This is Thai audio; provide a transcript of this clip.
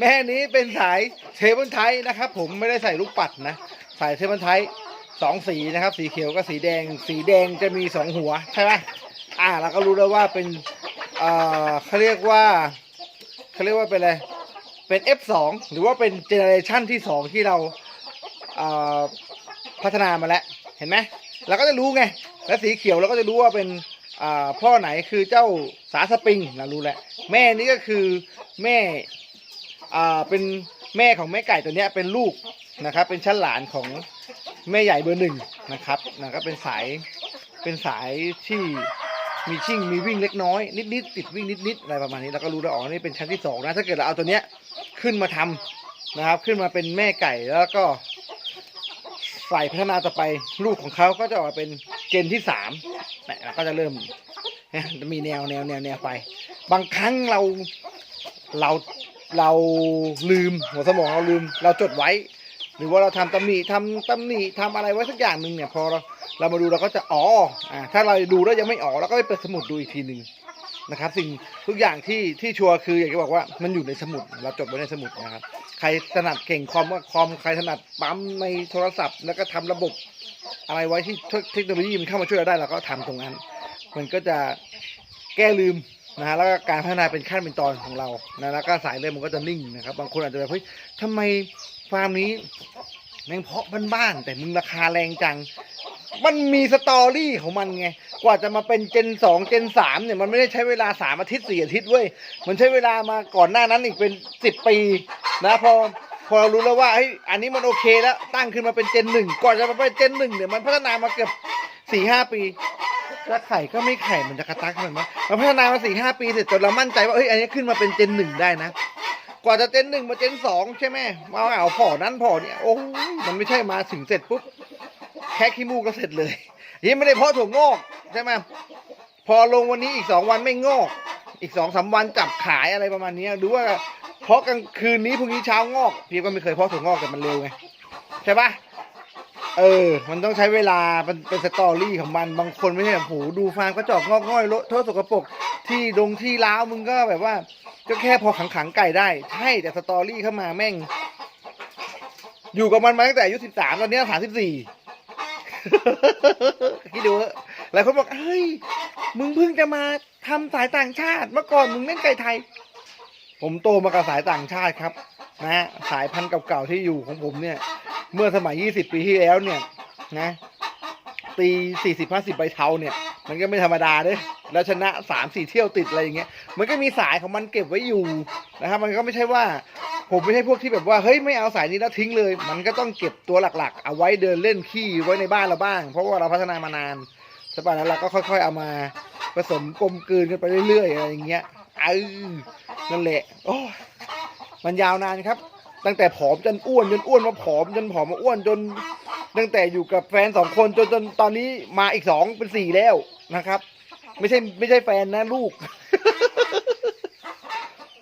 แม่นี้เป็นสายเทเบิลไทยนะครับ ผมไม่ได้ใส่ลูกปัดนะ สายเทเบิลไทยสองสีนะครับ สีเขียวกับสีแดง สีแดงจะมีสองหัวใช่ไหมอ่าเราก็รู้แล้วว่าเป็นเอ่อเขาเรียกว่าเขาเรียกว่าเป็นอะไรเป็น F2 หรือว่าเป็นเจเนอเรชันที่2ที่เราเอ่อพัฒนามาแล้วเห็นไหมเราก็จะรู้ไง แล้วสีเขียวเราก็จะรู้ว่าเป็นอ่าพ่อไหนคือเจ้าสาสปริงเรารู้แหล้วแม่นี่ก็คือแม่ อ่าเป็นแม่ของแม่ไก่ตัวเนี้ยเป็นลูกนะครับ เป็นชั้นหลานของแม่ใหญ่เบอร์หนึ่งนะครับนะก็เป็นสายเป็นสายที่มีชิ่งมีวิ่งเล็กน้อยนิดๆติดวิ่งนิดๆอะไรประมาณนี้เราก็รู้แล้วอ๋อนี่เป็นชั้นที่สองนะถ้าเกิดเราเอาตัวเนี้ยขึ้นมาทำนะครับ ขึ้นมาเป็นแม่ไก่แล้วก็ใส่พัฒนาต่อไปลูกของเขาก็จะออกมาเป็นเจนที่สามเนี่ยเราก็จะเริ่มจะมีแนวแนวแนวแนวไป บางครั้งเราเรา เราลืมหัวสมองเราลืม เราจดไว้ หรือว่าเราทำตำหนิทำตำหนิทำอะไรไว้สักอย่างหนึ่งเนี่ยพอเราเรามาดูเราก็จะอ๋ออ่าถ้าเราดูแล้วยังไม่อ๋อเราก็ไปเปิดสมุดดูอีกทีหนึ่งนะครับ สิ่งทุกอย่างที่ที่ชัวร์คืออยากจะบอกว่ามันอยู่ในสมุดเราจดไว้ในสมุดนะครับ ใครถนัดเก่งคอมก็คอมใครถนัดปั๊มในโทรศัพท์ แล้วก็ทำระบบอะไรไว้ที่เทคโนโลยีมันเข้ามาช่วยเราได้เราก็ทำตรงนั้น มันก็จะแก้ลืม นะฮะแล้วก็การพัฒนาเป็นขั้นเป็นตอนของเรานะแล้วก็สายเลือดมันก็จะนิ่งนะครับ บางคนอาจจะแบบเฮ้ยทำไมฟาร์มนี้แมงเพาะบ้านๆแต่มึงราคาแรงจัง มันมีสตอรี่ของมันไง กว่าจะมาเป็นเจนสองเจนสามเนี่ยมันไม่ได้ใช้เวลาสามอาทิตย์สี่อาทิตย์เว้ย มันใช้เวลามาก่อนหน้านั้นอีกเป็นสิบปีนะพอพอเรารู้แล้วว่าเฮ้ยอันนี้มันโอเคแล้วตั้งขึ้นมาเป็นเจนหนึ่งก่อนจะมาเป็นเจนหนึ่งเนี่ยมันพัฒนามาเกือบสี่ห้าปี แล้วไข่ก็ไม่ไข่มันจะกระตักเหมือนมันมันพัฒนามาสี่ห้าปีเสร็จจนเรามั่นใจว่าเฮ้ยอันนี้ขึ้นมาเป็นเจนหนึ่งได้นะกว่าจะเจนหนึ่งมาเจนสองใช่ไหมมาเอาพอนั้นพอเนี่ยโอ้ยมันไม่ใช่มาถึงเสร็จปุ๊บแค่ขี้มูกก็เสร็จเลยยังไม่ได้เพาะถั่วงอกใช่ไหมพอลงวันนี้อีกสองวันไม่งอก อีกสองสามวันจับขายอะไรประมาณนี้หรือว่าเพาะกลางคืนนี้พรุ่งนี้เช้างอก พี่ก็ไม่เคยเพาะถั่วงอกแต่มันเร็วไงใช่ปะ เออ มันต้องใช้เวลามันเป็นสตอรี่ของมันบางคนไม่ใช่แบบโหดูฟาร์มกระจอกงอกง่อยโลโทษสกปรกที่ดงที่ล้าวมึงก็แบบว่า ก็แค่พอขังขังๆไก่ได้ ใช่แต่สตอรี่เข้ามาแม่ง อยู่กับมันมาตั้งแต่อายุสิบสามตอนเนี้สามสิบสี่ คิดดูเถอะหลายคนบอกเฮ้ย มึงเพิ่งจะมาทำสายต่างชาติ เมื่อก่อนมึงเล่นไก่ไทย ผมโตมากับสายต่างชาติครับ นะสายพันธุ์เก่าๆที่อยู่ของผมเนี่ย เมื่อสมัย 20 ปีที่แล้วเนี่ยนะตี40 50ใบเทาเนี่ย มันก็ไม่ธรรมดาเด้แล้วชนะ3 4เที่ยวติดอะไรอย่างเงี้ย มันก็มีสายของมันเก็บไว้อยู่นะครับ มันก็ไม่ใช่ว่า ผมไม่ใช่พวกที่แบบว่าเฮ้ยไม่เอาสายนี้แล้วทิ้งเลย มันก็ต้องเก็บตัวหลักๆ เอาไว้เดินเล่นขี้ไว้ในบ้านเราบ้าง เพราะว่าเราพัฒนามานานใช่ป่ะแล้วเราก็ค่อย ๆ เอามาผสมกลมกลืนกันไปเรื่อยๆอะไรอย่างเงี้ยเออนั่นแหละโอ้มันยาวนานครับ ตั้งแต่ผอมจนอ้วนจนอ้วนมาผอมจนผอมมาอ้วนจน ตั้งแต่อยู่กับแฟนสองคนจนจนตอนนี้มาอีกสองเป็นสี่แล้วนะครับ ไม่ใช่ไม่ใช่แฟนนะลูก